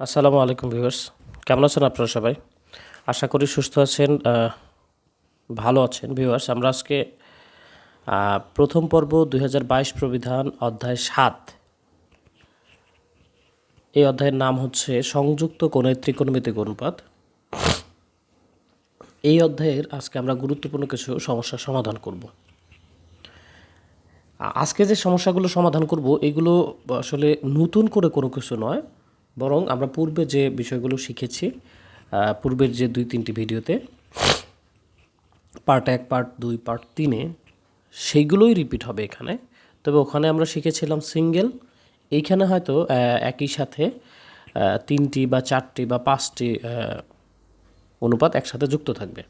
আসসালামু আলাইকুম ভিউয়ার্স। কেমন আছেন আপনারা সবাই? আশা করি সুস্থ আছেন ভালো আছেন ভিউয়ার্স। আমরা আজকে প্রথম পর্ব দু হাজার বাইশ প্রবিধান অধ্যায় সাত। এই অধ্যায়ের নাম হচ্ছে সংযুক্ত কোণের ত্রিকোণমিতিক অনুপাত এই অধ্যায়ের আজকে আমরা গুরুত্বপূর্ণ কিছু সমস্যার সমাধান করব। আজকে যে সমস্যাগুলো সমাধান করব, এগুলো আসলে নতুন করে কোনো কিছু নয়। বরং আমরা পূর্বে যে বিষয়গুলো শিখেছি পূর্বের যে দুই তিনটি ভিডিওতে পার্ট এক পার্ট দুই পার্ট তিনে, সেইগুলোই রিপিট হবে এখানে। তবে ওখানে আমরা শিখেছিলাম সিঙ্গেল এইখানে হয়তো একই সাথে তিনটি বা চারটি বা পাঁচটি অনুপাত একসাথে যুক্ত থাকবে।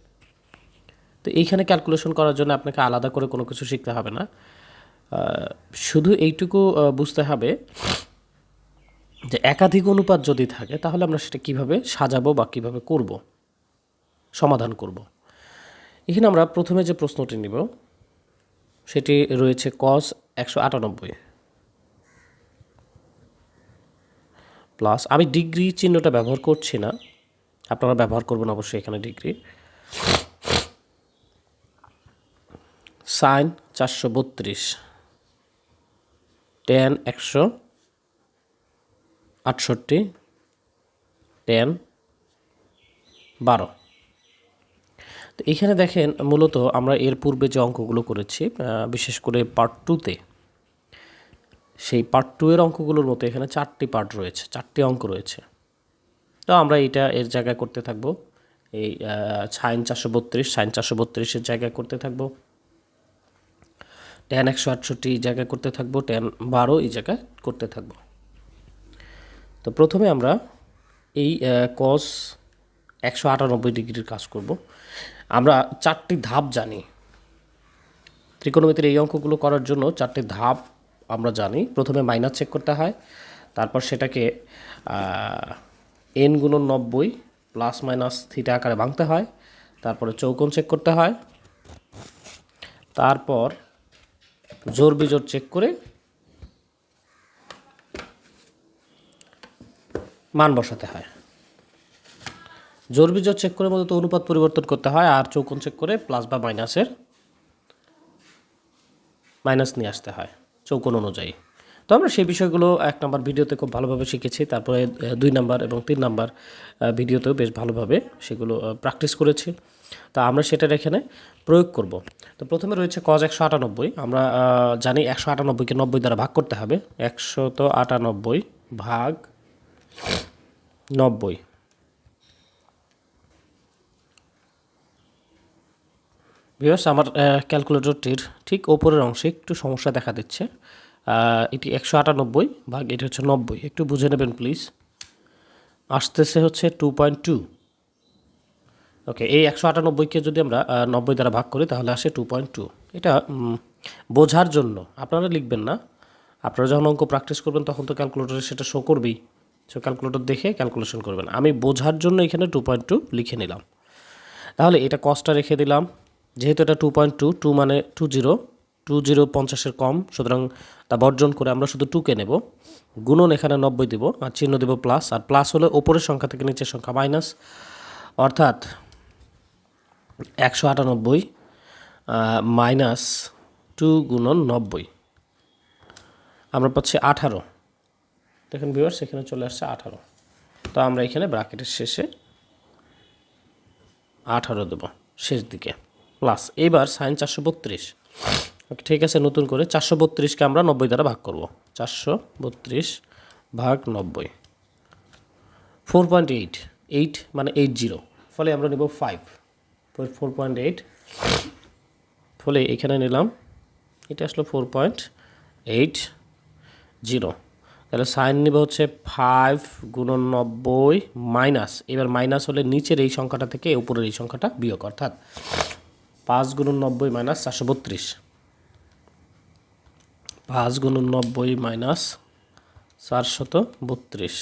তো এইখানে ক্যালকুলেশন করার জন্য আপনাকে আলাদা করে কোনো কিছু শিখতে হবে না। শুধু এইটুকু বুঝতে হবে যে একাধিক অনুপাত যদি থাকে, তাহলে আমরা সেটা কীভাবে সাজাবো বা কীভাবে করব? সমাধান করব। এখানে আমরা প্রথমে যে প্রশ্নটি নিব, সেটি রয়েছে কস একশো আটানব্বই প্লাস আমি ডিগ্রি চিহ্নটা ব্যবহার করছি না। আপনারা ব্যবহার করবেন অবশ্যই এখানে ডিগ্রি সাইন চারশো বত্রিশ টেন একশো আটষট্টি টেন বারো। তো এখানে দেখেন মূলত আমরা এর পূর্বে যে অঙ্কগুলো করেছি বিশেষ করে পার্ট টুতে সেই পার্ট টু এর অঙ্কগুলোর মতো এখানে চারটি পার্ট রয়েছে, চারটি অঙ্ক রয়েছে। তো আমরা এটা এর জায়গায় করতে থাকব, এই সাইন চারশো বত্রিশ সাইন চারশো বত্রিশের জায়গায় করতে থাকব। টেন একশো আটষট্টি এই জায়গায় করতে থাকব টেন বারো এই জায়গায় করতে থাকব। তো প্রথমে আমরা এই কস একশো আটানব্বই ডিগ্রির কাজ করব। আমরা চারটি ধাপ জানি। ত্রিকোণমিতির এই অঙ্কগুলো করার জন্য চারটি ধাপ আমরা জানি। প্রথমে মাইনাস চেক করতে হয়, তারপর সেটাকে এন গুণন নব্বই প্লাস মাইনাস থিটা আকারে ভাঙতে হয়, তারপরে চৌকোণ চেক করতে হয়, তারপর জোর বিজোর চেক করে মান বসাতে হয়। জোর চেক করে মূলত অনুপাত পরিবর্তন করতে হয় আর চৌকোণ চেক করে প্লাস বা মাইনাসের মাইনাস নিয়ে আসতে হয় চৌকোণ অনুযায়ী। তো আমরা সেই বিষয়গুলো এক নম্বর ভিডিওতে খুব ভালোভাবে শিখেছি, তারপরে দুই নাম্বার এবং তিন নাম্বার ভিডিওতেও বেশ ভালোভাবে সেগুলো প্র্যাকটিস করেছি। তা আমরা সেটার এখানে প্রয়োগ করব। তো প্রথমে রয়েছে কজ একশো আটানব্বই, আমরা জানি একশো আটানব্বইকে নব্বই দ্বারা ভাগ করতে হবে, একশো তো আটানব্বই ভাগ নব্বই। ভিউয়ার্স আমার ক্যালকুলেটরটির ঠিক ওপরের অংশে একটু সমস্যা দেখা দিচ্ছে। এটি একশো আটানব্বই ভাগ, এটি হচ্ছে নব্বই। একটু বুঝে নেবেন প্লিজ আসতেছে হচ্ছে টু পয়েন্ট টু ওকে এই একশো আটানব্বইকে যদি আমরা নব্বই দ্বারা ভাগ করি, তাহলে আসে টু পয়েন্ট টু এটা বোঝার জন্য, আপনারা লিখবেন না। আপনারা যখন অঙ্ক প্র্যাকটিস করবেন, তখন তো ক্যালকুলেটরে সেটা শো করবেই। সো ক্যালকুলেটর দেখে ক্যালকুলেশন করবেন। আমি বোঝার জন্য এখানে টু পয়েন্ট টু লিখে নিলাম। তাহলে এটা কস্টটা রেখে দিলাম। যেহেতু এটা টু পয়েন্ট টু টু মানে টু জিরো টু জিরো পঞ্চাশের কম, সুতরাং তা বর্জন করে আমরা শুধু টুকে নেব। গুণন এখানে নব্বই দেব, আর চিহ্ন দেব প্লাস আর প্লাস হলে ওপরের সংখ্যা থেকে নিচের সংখ্যা মাইনাস অর্থাৎ একশো আটানব্বই মাইনাস টু গুণন নব্বই। আমরা পাচ্ছি আঠারো। দেখেন ভিউয়ার্স এখানে চলে আসছে আঠারো। তো আমরা এখানে ব্রাকেটের শেষে আঠারো দেবো, শেষ দিকে। প্লাস এবার সাইন চারশো বত্রিশ। ওকে ঠিক আছে, নতুন করে চারশো বত্রিশকে আমরা নব্বই দ্বারা ভাগ করব। চারশো বত্রিশ ভাগ নব্বই। ফোর পয়েন্ট এইট এইট মানে এইট জিরো ফলে আমরা নেব ফাইভ ফোর পয়েন্ট এইট ফলে এখানে নিলাম, এটা আসলো ফোর পয়েন্ট এইট জিরো তাহলে সাইন নিব হচ্ছে ফাইভ গুণন নব্বই মাইনাস এবার মাইনাস হলে নিচের এই সংখ্যাটা থেকে উপরের এই সংখ্যাটা বিয়োগ, অর্থাৎ পাঁচ গুণন নব্বই মাইনাস চারশো বত্রিশ। পাঁচ গুণন নব্বই মাইনাস চারশত বত্রিশ।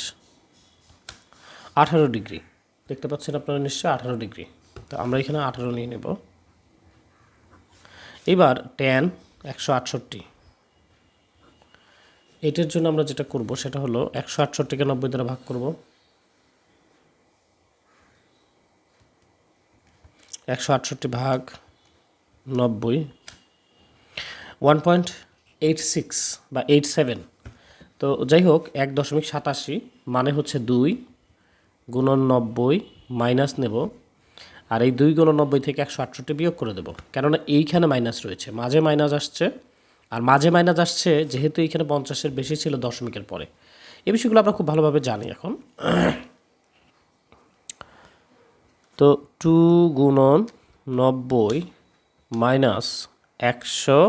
আঠারো ডিগ্রি। দেখতে পাচ্ছেন আপনারা নিশ্চয়ই আঠারো ডিগ্রি। তো আমরা এখানে আঠারো নিয়ে নেব। এবার টেন একশো আটষট্টি। এটার জন্য আমরা যেটা করব, সেটা হলো একশো আটষট্টিকে নব্বই দ্বারা ভাগ করব। একশো আটষট্টি ভাগ নব্বই, ওয়ান পয়েন্ট এইট সিক্স বা এইট সেভেন। তো যাই হোক, এক দশমিক সাতাশি মানে হচ্ছে দুই গুণন নব্বই মাইনাস নেব, আর এই দুই গুণন নব্বই থেকে একশো আটষট্টি বিয়োগ করে দেবো। কেননা এইখানে মাইনাস রয়েছে, মাঝে মাইনাস আসছে আর মাঝে মাইনাস আসছে, যেহেতু এখানে পঞ্চাশের বেশি ছিল দশমিকের পরে। এ বিষয়গুলো আমরা খুব ভালোভাবে জানি এখন। তো টু গুণন নব্বই মাইনাস একশো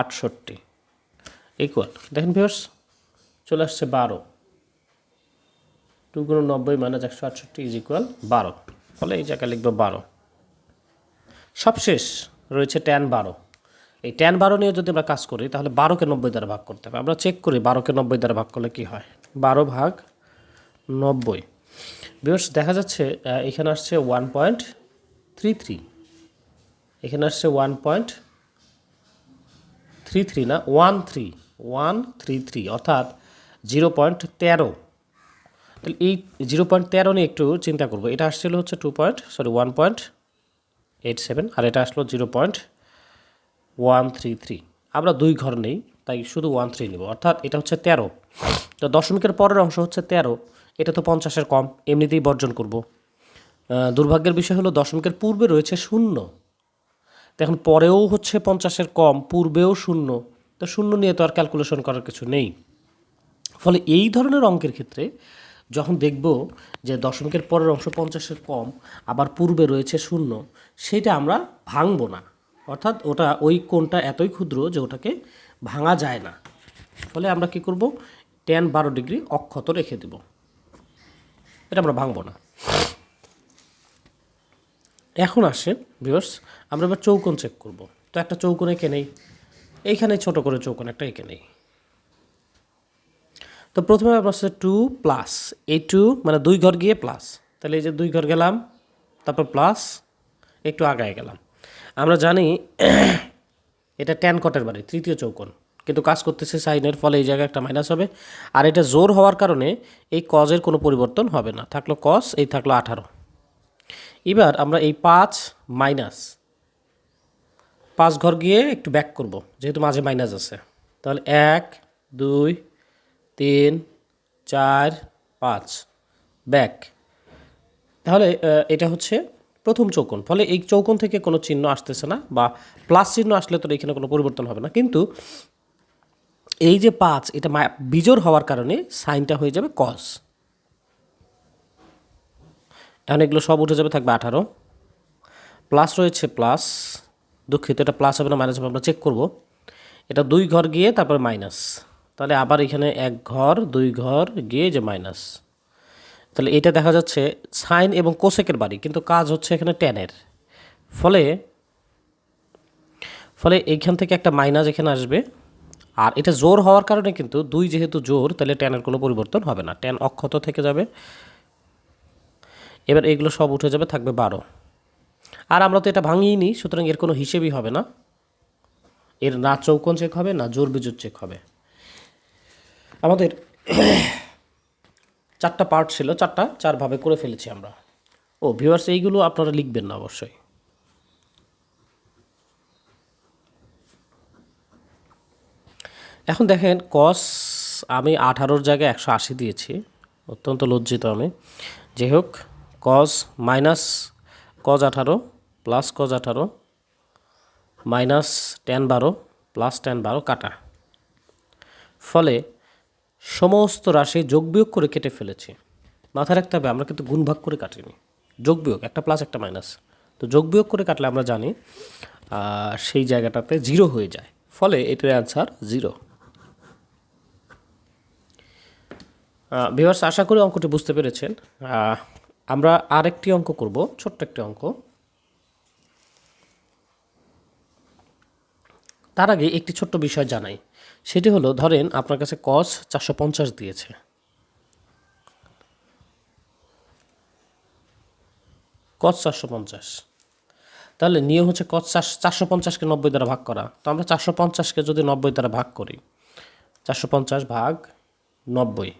আটষট্টি ইকুয়াল দেখেন ভিউয়ার্স চলে আসছে বারো। টু গুণ নব্বই মাইনাস একশো আটষট্টি ইজ ইকুয়াল বারো। ফলে এই জায়গায় লিখব বারো। সবশেষ রয়েছে ট্যান বারো। এই ট্যান বারো নিয়ে যদি আমরা কাজ করি, তাহলে বারোকে নব্বই দ্বারা ভাগ করতে হবে। আমরা চেক করি বারোকে নব্বই দ্বারা ভাগ করলে কী হয়? বারো ভাগ নব্বই। বিয়স দেখা যাচ্ছে এখানে আসছে ওয়ান পয়েন্ট থ্রি থ্রি এখানে আসছে ওয়ান পয়েন্ট থ্রি থ্রি না one three one three three অর্থাৎ জিরো পয়েন্ট তেরো তাহলে এই জিরো পয়েন্ট তেরো নিয়ে একটু চিন্তা করব। এটা আসছিল হচ্ছে two point sorry one point eight seven আর এটা আসলো zero point one three three আমরা দুই ঘর নেই, তাই শুধু ওয়ান থ্রি নেব। অর্থাৎ এটা হচ্ছে তেরো। তো দশমিকের পরের অংশ হচ্ছে তেরো। এটা তো পঞ্চাশের কম, এমনিতেই বর্জন করব। দুর্ভাগ্যের বিষয় হলো দশমিকের পূর্বে রয়েছে শূন্য। এখন পরেও হচ্ছে পঞ্চাশের কম, পূর্বেও শূন্য। তো শূন্য নিয়ে তো আর ক্যালকুলেশন করার কিছু নেই। ফলে এই ধরনের অঙ্কের ক্ষেত্রে যখন দেখব যে দশমিকের পরের অংশ পঞ্চাশের কম, আবার পূর্বে রয়েছে শূন্য, সেটা আমরা ভাঙবো না। অর্থাৎ ওটা ওই কোণটা এতই ক্ষুদ্র যে ওটাকে ভাঙা যায় না। ফলে আমরা কি করব? টেন বারো ডিগ্রি অক্ষত রেখে দেব। এটা আমরা ভাঙবো না। এখন আসে ভিউয়ার্স আমরা এবার চৌকোণ চেক করব। তো একটা চৌকোণ এঁকে নেই। এইখানে ছোট করে চৌকোণ একটা এঁকে নেই। তো প্রথমে আপনার হচ্ছে টু প্লাস এই টু মানে দুই ঘর গিয়ে প্লাস তাহলে এই যে দুই ঘর গেলাম, তারপর প্লাস একটু আগায় গেলাম। আমরা জানি এটা ট্যান কটের বাড়ি, তৃতীয় চৌকোণ। কিন্তু কাজ করতেছে সাইনের ফলে এই জায়গায় একটা মাইনাস হবে। আর এটা জোর হওয়ার কারণে এই কজের কোনো পরিবর্তন হবে না। থাকল কস এই থাকল আঠারো। এবার আমরা এই পাঁচ মাইনাস পাঁচ ঘর গিয়ে একটু ব্যাক করব, যেহেতু মাঝে মাইনাস আছে। তাহলে এক, দুই, তিন, চার, পাঁচ ব্যাক তাহলে এটা হচ্ছে প্রথম চৌকোণ। ফলে এই চৌকোণ থেকে কোনো চিহ্ন আসতেছে না বা প্লাস চিহ্ন আসলে তো এখানে কোনো পরিবর্তন হবে না। কিন্তু এই যে পাঁচ, এটা বিজোর হওয়ার কারণে সাইনটা হয়ে যাবে কস এখন এগুলো সব উঠে যাবে থাকবে আঠারো। প্লাস রয়েছে প্লাস দুঃখিত, এটা প্লাস হবে না মাইনাস হবে, আমরা চেক করব। এটা দুই ঘর গিয়ে তারপরে মাইনাস তাহলে আবার এখানে এক ঘর, দুই ঘর গিয়ে যে মাইনাস তাহলে এটা দেখা যাচ্ছে সাইন এবং কোসেকের বাড়ি, কিন্তু কাজ হচ্ছে এখানে টেনের ফলে ফলে এইখান থেকে একটা মাইনাস এখানে আসবে, আর এটা জোর হওয়ার কারণে কিন্তু দুই যেহেতু জোর, তাহলে টেনের কোনো পরিবর্তন হবে না। টেন অক্ষত থেকে যাবে, এবার এগুলো সব উঠে যাবে, থাকবে বারো। আর আমরা তো এটা ভাঙিয়ে নিই, সুতরাং এর কোনো হিসেবই হবে না। এর না চৌকোণ চেক হবে, না জোর বিজুর চেক হবে। আমাদের চারটা পার্ট ছিল, চারটা চারভাবে করে ফেলেছি আমরা। ও ভিউয়ার্স এইগুলো আপনারা লিখবেন না অবশ্যই। এখন দেখেন কস আমি আঠারোর জায়গায় একশো আশি দিয়েছি, অত্যন্ত লজ্জিত আমি। যাই হোক কজ মাইনাস কজ আঠারো প্লাস কজ আঠারো মাইনাস টেন বারো প্লাস টেন বারো কাটা। ফলে সমস্ত রাশি যোগ বিয়োগ করে কেটে ফেলেছি। মাথায় রাখতে হবে, আমরা কিন্তু গুণ ভাগ করে কাটিনি। যোগ বিয়োগ, একটা প্লাস একটা মাইনাস তো যোগ বিয়োগ করে কাটলে আমরা জানি সেই জায়গাটাতে জিরো হয়ে যায়। ফলে এটার অ্যান্সার জিরো ভিউয়ার্স আশা করি অঙ্কটি বুঝতে পেরেছেন। আমরা আরেকটি অঙ্ক করব, ছোট্ট একটি অঙ্ক। তার আগে একটি ছোট্ট বিষয় জানাই। সেটি হলো, ধরেন আপনার কাছে কস চারশো পঞ্চাশ দিয়েছে। কস চারশো পঞ্চাশ। তাহলে নিয়ম হচ্ছে কস চারশো পঞ্চাশকে নব্বই দ্বারা ভাগ করা। তো আমরা চারশো পঞ্চাশকে যদি নব্বই দ্বারা ভাগ করি, চারশো পঞ্চাশ ভাগ নব্বই।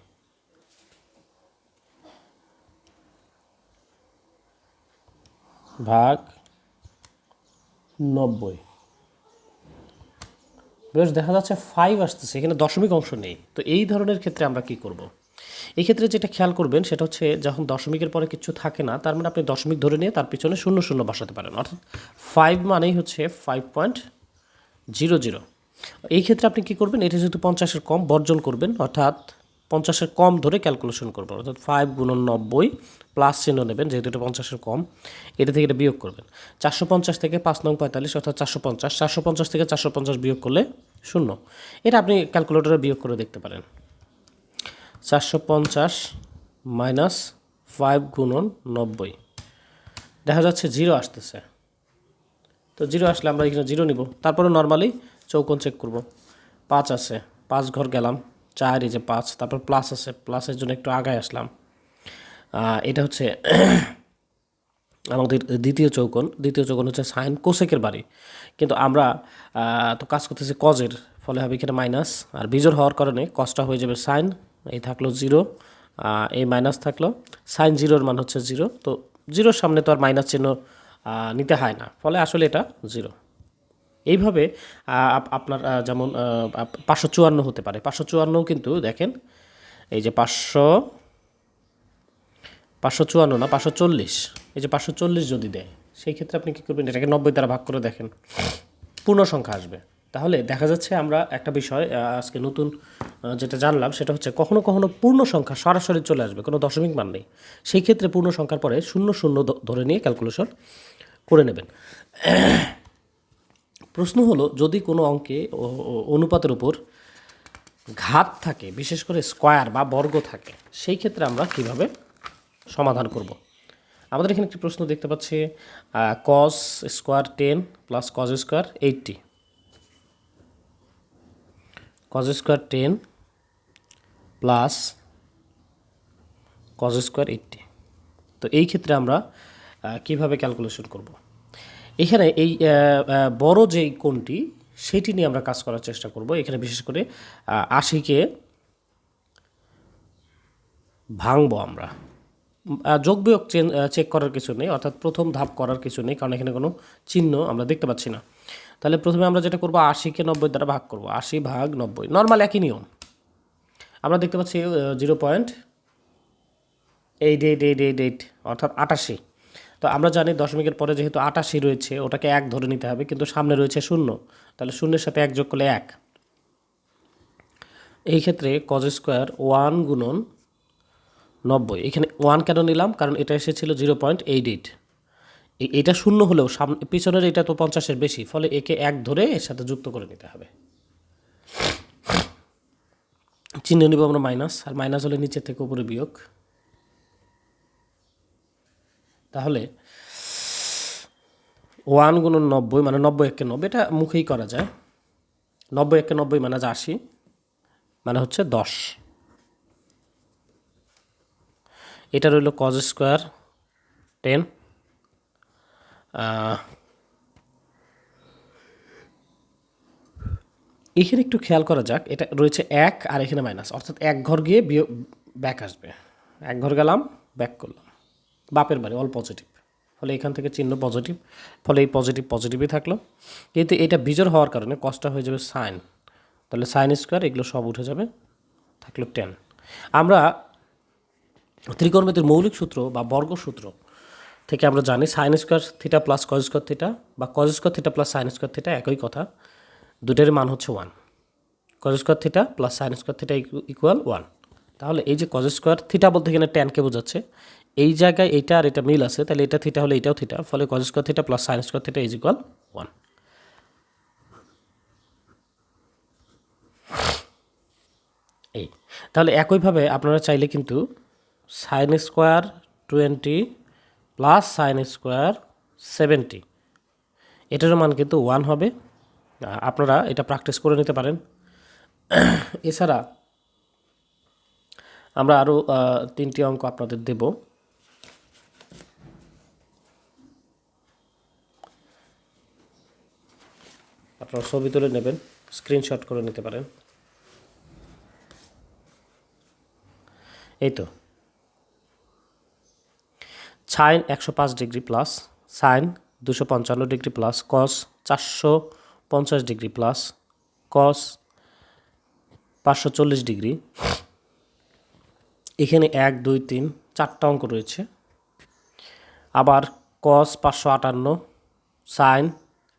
ভাগ নব্বই। দেখা যাচ্ছে ফাইভ আসতেছে, এখানে দশমিক অংশ নেই। তো এই ধরনের ক্ষেত্রে আমরা কি করব? এই ক্ষেত্রে যেটা খেয়াল করবেন, সেটা হচ্ছে যখন দশমিকের পরে কিছু থাকে না, তার মানে আপনি দশমিক ধরে নিয়ে তার পিছনে শূন্য শূন্য বসাতে পারেন। অর্থাৎ ফাইভ মানেই হচ্ছে ফাইভ পয়েন্ট জিরো জিরো এই ক্ষেত্রে আপনি কি করবেন, এটা যেহেতু পঞ্চাশের কম, বর্জন করবেন। অর্থাৎ পঞ্চাশের কম ধরে ক্যালকুলেশন করবেন অর্থাৎ ফাইভ গুণন নব্বই প্লাস চিহ্ন নেবেন, যেহেতু এটা পঞ্চাশের কম, এটা থেকে এটা বিয়োগ করবেন। চারশো পঞ্চাশ থেকে পাঁচ নং পঁয়তাল্লিশ, অর্থাৎ চারশো পঞ্চাশ চারশো পঞ্চাশ থেকে চারশো পঞ্চাশ বিয়োগ করলে শূন্য। এটা আপনি ক্যালকুলেটরে বিয়োগ করে দেখতে পারেন। চারশো পঞ্চাশ মাইনাস ফাইভ গুণন নব্বই। দেখা যাচ্ছে জিরো আসতেছে। তো জিরো আসলে আমরা এখানে জিরো নিব। তারপরে নর্মালি চৌকোন চেক করব। পাঁচ আছে, পাঁচ ঘর গেলাম। চার, এই যে পাঁচ, তারপর প্লাস আছে প্লাসের জন্য একটু আগায় আসলাম। এটা হচ্ছে আমাদের দ্বিতীয় চৌকোন দ্বিতীয় চৌকোন হচ্ছে সাইন কোসেকের বাড়ি। কিন্তু আমরা তো কাজ করতেছি কজের ফলে হবে এখানে মাইনাস আর বিজোর হওয়ার কারণে কজটা হয়ে যাবে সাইন এই থাকল জিরো এই মাইনাস থাকল। সাইন জিরোর মান হচ্ছে জিরো তো জিরোর সামনে তো আর মাইনাস চিহ্ন নিতে হয় না। ফলে আসলে এটা জিরো এইভাবে আপ- আপনার যেমন পাঁচশো চুয়ান্ন হতে পারে। পাঁচশো চুয়ান্নও কিন্তু দেখেন, এই যে পাঁচশো পাঁচশো চুয়ান্ন না, পাঁচশো চল্লিশ, এই যে পাঁচশো চল্লিশ যদি দেয়, সেই ক্ষেত্রে আপনি কী করবেন? এটাকে নব্বই দ্বারা ভাগ করে দেখেন পূর্ণ সংখ্যা আসবে। তাহলে দেখা যাচ্ছে আমরা একটা বিষয় আজকে নতুন যেটা জানলাম, সেটা হচ্ছে কখনো কখনো পূর্ণ সংখ্যা সরাসরি চলে আসবে, কোনো দশমিক মান নেই। সেই ক্ষেত্রে পূর্ণ সংখ্যার পরে শূন্য শূন্য ধরে নিয়ে ক্যালকুলেশন করে নেবেন। প্রশ্ন হলো, যদি কোনো অঙ্কে অনুপাতের উপর ঘাত থাকে, বিশেষ করে স্কোয়ার বা বর্গ থাকে, সেই ক্ষেত্রে আমরা কীভাবে সমাধান করব? আমাদের এখানে একটি প্রশ্ন দেখতে পাচ্ছি cos square ten plus cos square eighty. Cos square ten plus cos square eighty. তো এই ক্ষেত্রে আমরা কীভাবে ক্যালকুলেশন করব? এখানে এই বড় যে কোণটি, সেটি নিয়ে আমরা কাজ করার চেষ্টা করব। এখানে বিশেষ করে আশিকে ভাঙবো আমরা। যোগ বিয়োগ চেক করার কিছু নেই, অর্থাৎ প্রথম ধাপ করার কিছু নেই, কারণ এখানে কোনো চিহ্ন আমরা দেখতে পাচ্ছি না। তাহলে প্রথমে আমরা যেটা করব, আশিকে নব্বই দ্বারা ভাগ করব। আশি ভাগ নব্বই, নর্মাল একই নিয়ম। আমরা দেখতে পাচ্ছি zero point eight eight eight eight eight অর্থাৎ আটাশি। তো আমরা জানি দশমিকের পরে যেহেতু আটাশি রয়েছে, ওটাকে এক ধরে নিতে হবে, কিন্তু সামনে রয়েছে শূন্য। তাহলে শূন্যের সাথে এক যোগ করলে এক। এই ক্ষেত্রে কজ স্কোয়ার ওয়ান গুণন নব্বই। এখানে ওয়ান কেন নিলাম? কারণ এটা এসেছিল জিরো পয়েন্ট এইট এইট এটা শূন্য হলেও সামনে পিছনের এটা তো পঞ্চাশের বেশি, ফলে একে এক ধরে এর সাথে যুক্ত করে নিতে হবে। চিহ্ন নিব আমরা মাইনাস আর মাইনাস হলে নিচের থেকে উপরে বিয়োগ। তাহলে ওয়ান গুণন নব্বই মানে নব্বই একে নব্বই, এটা মুখেই করা যায়। নব্বই একে নব্বই মানে আশি মানে হচ্ছে দশ। এটা রইল কজ স্কোয়ার টেন এখানে একটু খেয়াল করা যাক, এটা রয়েছে এক আর এখানে মাইনাস অর্থাৎ এক ঘর গিয়ে ব্যাক আসবে। এক ঘর গেলাম ব্যাক করলাম। বাপের বাড়ি অল পজিটিভ ফলে এখান থেকে চিহ্ন পজিটিভ ফলে এই পজিটিভ পজিটিভই থাকল। কিন্তু এটা বিজোর হওয়ার কারণে কষ্টটা হয়ে যাবে সাইন তাহলে সাইন স্কোয়ার এগুলো সব উঠে যাবে, থাকল টেন আমরা ত্রিকোণমিতির মৌলিক সূত্র বা বর্গ সূত্র থেকে আমরা জানি sine square theta plus cos square theta বা cos square theta plus sine square theta একই কথা। দুটারই মান হচ্ছে one cos square theta plus sine square theta equal one তাহলে এই যে কজ স্কোয়ার থিটা বলতে এখানে টেনকে বোঝাচ্ছে এই জায়গায় এইটা আর এটা মিল আছে, তাহলে এটা থিটা হলে এটাও থিটা ফলে cos square theta plus sine square theta is equal one এই, তাহলে একইভাবে আপনারা চাইলে কিন্তু sine square twenty plus sine square seventy এটারও মান কিন্তু ওয়ান হবে। আপনারা এটা প্র্যাকটিস করে নিতে পারেন। এছাড়া আমরা আরও তিনটি অঙ্ক আপনাদের দেব। আপনারা ছবি তুলে নেবেন স্ক্রিনশট করে নিতে পারেন। এই তো। সাইন একশো পাঁচ ডিগ্রি প্লাস, সাইন দুশো পঞ্চান্ন ডিগ্রি প্লাস কস চারশো পঞ্চাশ ডিগ্রি প্লাস কস পাঁচশো চল্লিশ ডিগ্রি। এখানে এক, দুই, তিন, চারটা অঙ্ক রয়েছে। আবার কস পাঁচশো আটান্ন, সাইন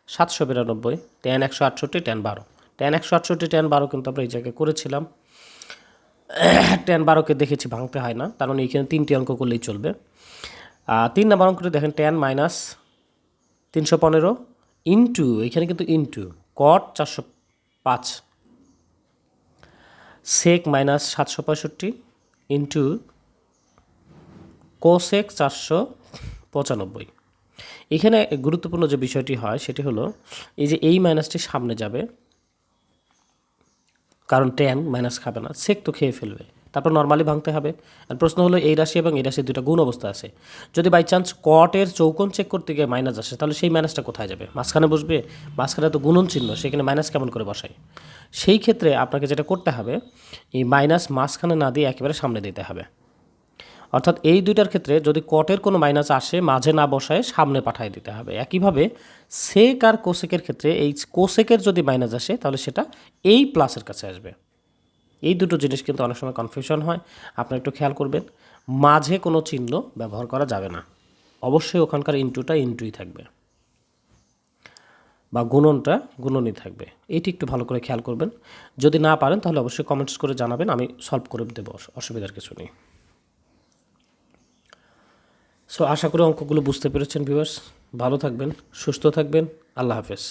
সাতশো বিরানব্বই টেন একশো আটষট্টি টেন বারো। টেন একশো আটষট্টি টেন বারো কিন্তু আমরা এই জায়গায় করেছিলাম। টেন বারোকে দেখেছি, ভাঙতে হয় না। তার মানে এখানে তিনটি অঙ্ক করলেই চলবে। তিন নাম্বার অঙ্কটি দেখেন টেন মাইনাস তিনশো পনেরো ইন্টু এখানে কিন্তু ইন্টু কট চারশো পাঁচ। সেক মাইনাস সাতশো পঁয়ষট্টি ইন্টু কোসেক চারশো পঁচানব্বই। এখানে গুরুত্বপূর্ণ যে বিষয়টি হয়, সেটি হলো এই যে এই মাইনাসটি সামনে যাবে, কারণ টেন মাইনাস খাবে না সেক তো খেয়ে ফেলবে। তারপর নর্মালি ভাঙতে হবে। আর প্রশ্ন হলো এই রাশি এবং এই রাশি দুটো গুণ অবস্থা আছে। যদি বাই চান্স কটের চৌকোন চেক করতে গিয়ে মাইনাস আসে, তাহলে সেই মাইনাসটা কোথায় যাবে? মাঝখানে বসবে, মাঝখানে তো গুণন চিহ্ন, সেখানে মাইনাস কেমন করে বসাই সেই ক্ষেত্রে আপনাকে যেটা করতে হবে, এই মাইনাস মাঝখানে না দিয়ে একেবারে সামনে দিতে হবে। অর্থাৎ এই দুইটার ক্ষেত্রে যদি কটের কোনো মাইনাস আসে, মাঝে না বসায় সামনে পাঠিয়ে দিতে হবে। একইভাবে সেক আর কোসেকের ক্ষেত্রে এই কোসেকের যদি মাইনাস আসে, তাহলে সেটা এই প্লাসের কাছে আসবে। এই দুটো জিনিস কিন্তু অনেক সময় কনফিউশন হয়। আপনারা একটু খেয়াল করবেন, মাঝে কোনো চিহ্ন ব্যবহার করা যাবে না। অবশ্যই ওখানকার ইন্টুটা ইন্টুই থাকবে বা গুণনটা গুণনই থাকবে। এইটি একটু ভালো করে খেয়াল করবেন। যদি না পারেন, তাহলে অবশ্যই কমেন্টস করে জানাবেন, আমি সলভ করে দেবো, অসুবিধার কিছু নেই। সো আশা করি অঙ্কগুলো বুঝতে পেরেছেন ভিউয়ার্স ভালো থাকবেন সুস্থ থাকবেন। আল্লাহ হাফেজ।